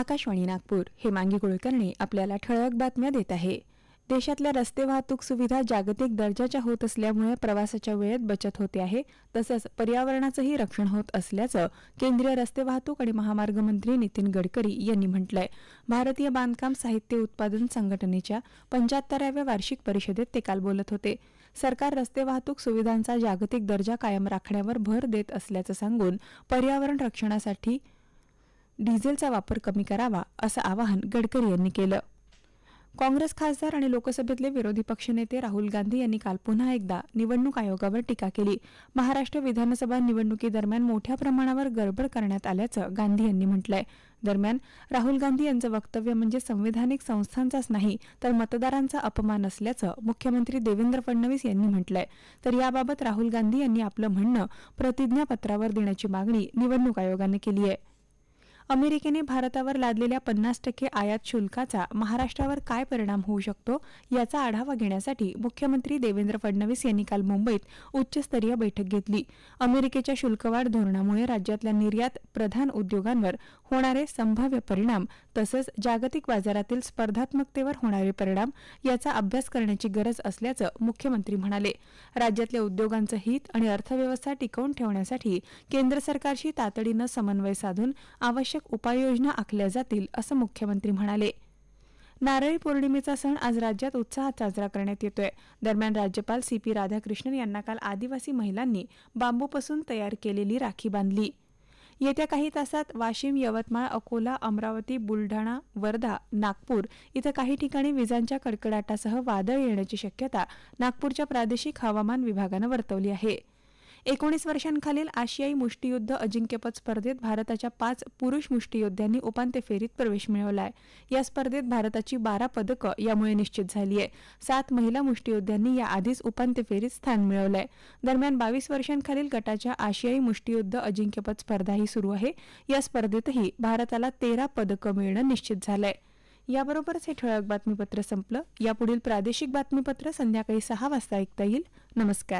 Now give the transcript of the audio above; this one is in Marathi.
आकाशवाणी नागपूर हेमांगी कुलकर्णी आपल्याला ठळक बातम्या देत आहे. देशातल्या रस्ते वाहतूक सुविधा जागतिक दर्जाच्या होत असल्यामुळे प्रवासाच्या वेळेत बचत होते आहे तसंच पर्यावरणाचंही रक्षण होत असल्याचं केंद्रीय रस्ते वाहतूक आणि महामार्ग मंत्री नितीन गडकरी यांनी म्हटलंय. भारतीय बांधकाम साहित्य उत्पादन संघटनेच्या पंच्याहत्तराव्या वार्षिक परिषदेत ते काल बोलत होते. सरकार रस्ते वाहतूक सुविधांचा जागतिक दर्जा कायम राखण्यावर भर देत असल्याचं सांगून पर्यावरण रक्षणासाठी डिझेलचा वापर कमी करावा असं आवाहन गडकरी यांनी केलं. काँग्रेस खासदार आणि लोकसभेतले विरोधी पक्षनेते राहुल गांधी यांनी काल पुन्हा एकदा निवडणूक आयोगावर टीका केली. महाराष्ट्र विधानसभा निवडणुकीदरम्यान मोठ्या प्रमाणावर गडबड करण्यात आल्याचं गांधी यांनी म्हटलंय. दरम्यान राहुल गांधी यांचं वक्तव्य म्हणजे संवैधानिक संस्थांचाच नाही तर मतदारांचा अपमान असल्याचं मुख्यमंत्री देवेंद्र फडणवीस यांनी म्हटलंय. तर याबाबत राहुल गांधी यांनी आपलं म्हणणं प्रतिज्ञापत्रावर देण्याची मागणी निवडणूक आयोगानं केली आहे अमेरिकेने भारतावर लादलेल्या पन्नास टक्के आयात शुल्काचा महाराष्ट्रावर काय परिणाम होऊ शकतो याचा आढावा घेण्यासाठी मुख्यमंत्री देवेंद्र फडणवीस यांनी काल मुंबईत उच्चस्तरीय बैठक घेतली. अमेरिकेच्या शुल्कवाढ धोरणामुळे राज्यातल्या निर्यात प्रधान उद्योगांवर होणारे संभाव्य परिणाम तसंच जागतिक बाजारातील स्पर्धात्मकतेवर होणारे परिणाम याचा अभ्यास करण्याची गरज असल्याचं मुख्यमंत्री म्हणाले. राज्यातल्या उद्योगांचं हित आणि अर्थव्यवस्था टिकवून ठेवण्यासाठी केंद्र सरकारशी तातडीनं समन्वय साधून आवश्यक उपाययोजना आखल्या जातील असं मुख्यमंत्री म्हणाले. नारळी पौर्णिमेचा सण आज राज्यात उत्साहात साजरा करण्यात येतोय. दरम्यान राज्यपाल सी पी राधाकृष्णन यांना काल आदिवासी महिलांनी बांबूपासून तयार केलेली राखी बांधली. येत्या काही तासात वाशिम यवतमाळ अकोला अमरावती बुलढाणा वर्धा नागपूर इथं काही ठिकाणी विजांच्या कडकडाटासह वादळ येण्याची शक्यता नागपूरच्या प्रादेशिक हवामान विभागानं वर्तवली आहे. एकोणीस वर्षांखालील आशियाई मुष्टियुद्ध अजिंक्यपद स्पर्धेत भारताच्या पाच पुरुष मुष्टियोद्ध्यांनी उपांत्य फेरीत प्रवेश मिळवलाय या स्पर्धेत भारताची बारा पदकं यामुळे निश्चित झाली आहे. सात महिला मुष्टियोद्ध्यांनी याआधीच उपांत्य फेरीत स्थान मिळवलंय. दरम्यान बावीस वर्षांखालील गटाच्या आशियाई मुष्टियुद्ध अजिंक्यपद स्पर्धाही सुरू आहे. या स्पर्धेतही भारताला तेरा पदकं मिळणं निश्चित झालंय. याबरोबरच हे ठळक बातमीपत्र संपलं. यापुढील प्रादेशिक बातमीपत्र संध्याकाळी सहा वाजता ऐकता येईल. नमस्कार.